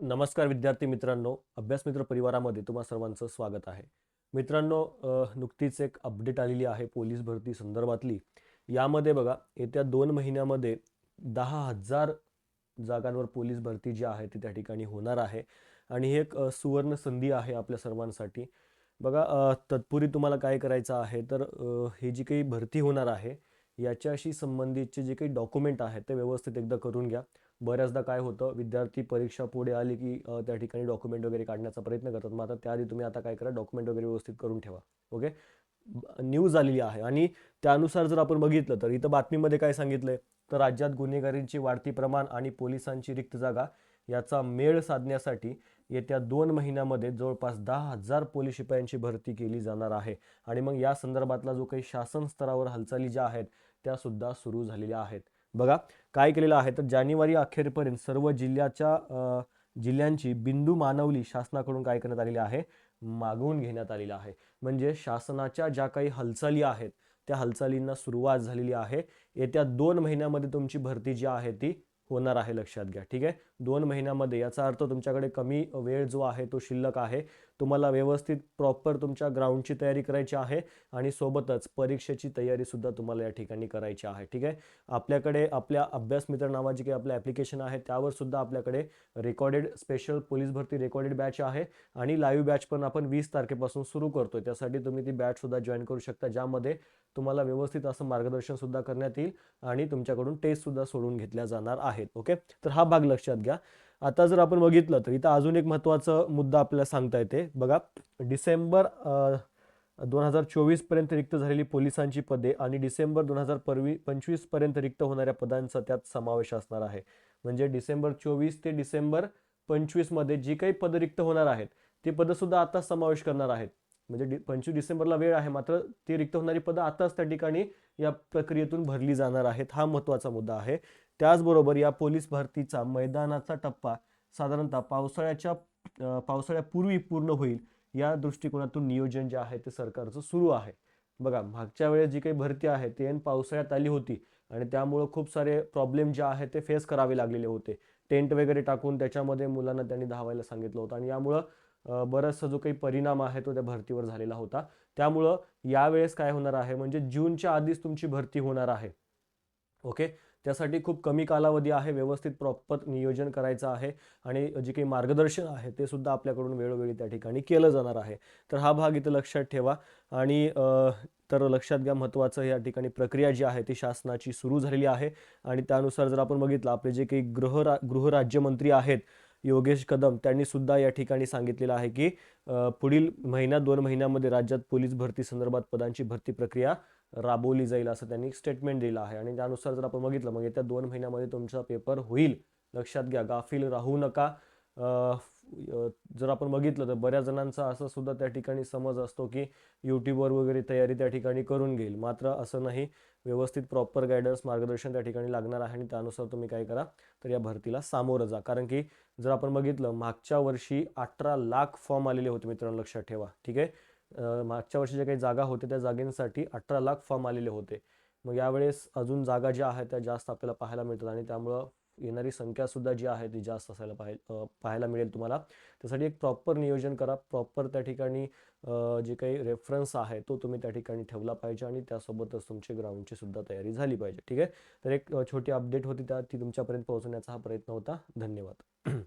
नमस्कार विद्यार्थी मित्रांनो अभ्यास मित्र परिवारामध्ये तुम्हा सर्वांचं स्वागत आहे. मित्रांनो नुकतीच एक अपडेट आलेली आहे पोलीस भरती संदर्भातली. यामध्ये बघा येत्या दोन महिन्यामध्ये दहा हजार जागांवर पोलीस भरती जी आहे ती त्या ठिकाणी होणार आहे. आणि ही एक सुवर्ण संधी आहे आपल्या सर्वांसाठी. बघा तत्पुरी तत्पूर्वी तुम्हाला काय करायचं आहे तर ही जी काही भरती होणार आहे याच्याशी संबंधितचे जे काही डॉक्युमेंट आहेत ते व्यवस्थित एकदा करून घ्या. बऱ्याचदा काय होतं विद्यार्थी परीक्षा पुढे आली की त्या ठिकाणी डॉक्युमेंट वगैरे काढण्याचा प्रयत्न करतात. मग आता त्याआधी तुम्ही आता काय करा डॉक्युमेंट वगैरे व्यवस्थित करून ठेवा. ओके? न्यूज आलेली आहे आणि त्यानुसार जर आपण बघितलं तर इथं बातमीमध्ये काय सांगितलंय? तर राज्यात गुन्हेगारींची वाढती प्रमाण आणि पोलिसांची रिक्त जागा याचा मेळ साधण्यासाठी येत्या दोन महिन्यामध्ये जवळपास दहा हजार पोलीस शिपायांची भरती केली जाणार आहे. आणि मग या संदर्भातला जो काही शासन स्तरावर हालचाली ज्या आहेत त्या सुद्धा सुरू झालेल्या आहेत. बघा काय केलेलं आहे? तर जानेवारी अखेरपर्यंत सर्व जिल्ह्याच्या जिल्ह्यांची बिंदू मानवली शासनाकडून काय करण्यात आलेली आहे? मागवून घेण्यात आलेली आहे. म्हणजे शासनाच्या ज्या काही हालचाली आहेत त्या हालचालींना सुरुवात झालेली आहे. येत्या दोन महिन्यामध्ये तुमची भरती जी आहे ती होणार आहे लक्षात घ्या. ठीक आहे? दोन महिन्यामध्ये याचा अर्थ तुमच्याकडे कमी वेळ जो आहे तो शिल्लक आहे. तुम्हाला व्यवस्थित प्रॉपर तुमच्या ग्राउंडची तयारी करायची आहे आणि सोबतच परीक्षेची तयारीसुद्धा तुम्हाला या ठिकाणी करायची आहे. ठीक आहे? आपल्याकडे आपल्या अभ्यास मित्र नावाची काही आपल्या ॲप्लिकेशन आहे त्यावर सुद्धा आपल्याकडे रेकॉर्डेड स्पेशल पोलीस भरती रेकॉर्डेड बॅच आहे आणि लाईव्ह बॅच पण आपण वीस तारखेपासून सुरू करतोय. त्यासाठी तुम्ही ती बॅचसुद्धा जॉईन करू शकता ज्यामध्ये तुम्हाला व्यवस्थित असं मार्गदर्शनसुद्धा करण्यात येईल आणि तुमच्याकडून टेस्टसुद्धा सोडून घेतल्या जाणार आहे आहेत ओके तर हा भाग लक्षात घ्या. आता जर आपण बघितलं तर इथं अजून एक महत्त्वाचा मुद्दा आपल्याला सांगता येते. बघा डिसेंबर दोन हजार चोवीसपर्यंत रिक्त झालेली पोलिसांची पदे आणि डिसेंबर दोन हजार परवी पंचवीसपर्यंत रिक्त होणाऱ्या पदांचा त्यात समावेश असणार आहे. म्हणजे डिसेंबर चोवीस ते डिसेंबर पंचवीसमध्ये जी काही पदं रिक्त होणार आहेत ती पद सुद्धा आता समावेश करणार आहेत. म्हणजे डि पंचवीस डिसेंबरला वेळ आहे मात्र ती रिक्त होणारी पदं आताच त्या ठिकाणी या प्रक्रियेतून भरली जाणार आहेत हा महत्त्वाचा मुद्दा आहे. त्याचबरोबर या पोलीस भरतीचा मैदानाचा टप्पा साधारणतः पावसाळ्याच्या पावसाळ्यापूर्वी पूर्ण होईल या दृष्टिकोनातून नियोजन जे आहे ते सरकारचं सुरू आहे. बघा मागच्या वेळेस जी काही भरती आहे ते ऐन पावसाळ्यात आली होती आणि त्यामुळं खूप सारे प्रॉब्लेम जे आहे ते फेस करावे लागलेले होते. टेंट वगैरे टाकून त्याच्यामध्ये मुलांना त्यांनी धावायला सांगितलं होतं आणि यामुळं बराचसा जो काही परिणाम आहे तो त्या भरतीवर झालेला होता. त्यामुळं यावेळेस काय होणार आहे? म्हणजे जूनच्या आधीच तुमची भरती होणार आहे. ओके? त्यासाठी खूप कमी कालावधी आहे व्यवस्थित प्रॉपर नियोजन करायचं आहे आणि जे काही मार्गदर्शन आहे ते सुद्धा आपल्याकडून वेळोवेळी त्या ठिकाणी केलं जाणार आहे. तर हा भाग इथं लक्षात ठेवा आणि तर लक्षात घ्या महत्त्वाचं या ठिकाणी प्रक्रिया जी आहे ती शासनाची सुरू झालेली आहे आणि त्यानुसार जर आपण बघितलं आपले जे काही गृहरा गृहराज्यमंत्री आहेत योगेश कदम त्यांनी सुद्धा या ठिकाणी सांगितलेलं आहे की पुढील महिना दोन महिन्यामध्ये राज्यात पोलीस भरती संदर्भात पदांची भरती प्रक्रिया राबवली जाईल असं त्यांनी स्टेटमेंट दिलं आहे. आणि त्यानुसार जर आपण बघितलं मग येत्या दोन महिन्यामध्ये तुमचा पेपर होईल. लक्षात घ्या गाफील राहू नका. जर आपण बघितलं तर बऱ्याच जणांचा असं सुद्धा त्या ठिकाणी समज असतो की यूट्यूबवर वगैरे तयारी त्या ठिकाणी करून घेईल. मात्र असं नाही. व्यवस्थित प्रॉपर गायडन्स मार्गदर्शन त्या ठिकाणी लागणार आहे आणि त्यानुसार तुम्ही काय करा तर या भरतीला सामोरं जा. कारण की जर आपण बघितलं मागच्या वर्षी अठरा लाख फॉर्म आलेले होते मित्रांनो लक्षात ठेवा. ठीक आहे? मागच्या वर्षी ज्या काही जागा होत्या त्या जागेंसाठी अठरा लाख फॉर्म आलेले होते. मग यावेळेस अजून जागा ज्या आहेत त्या जास्त आपल्याला पाहायला मिळतात आणि त्यामुळं येणारी संख्यासुद्धा जी आहे ती जास्त असायला पाहाय पाहायला मिळेल तुम्हाला. त्यासाठी एक प्रॉपर नियोजन करा. प्रॉपर त्या ठिकाणी जे काही रेफरन्स आहे तो तुम्ही त्या ठिकाणी ठेवला पाहिजे आणि त्यासोबतच तुमची ग्राउंडची सुद्धा तयारी झाली पाहिजे. ठीक आहे? तर एक छोटी अपडेट होती त्या ती तुमच्यापर्यंत पोहोचवण्याचा हा प्रयत्न होता. धन्यवाद.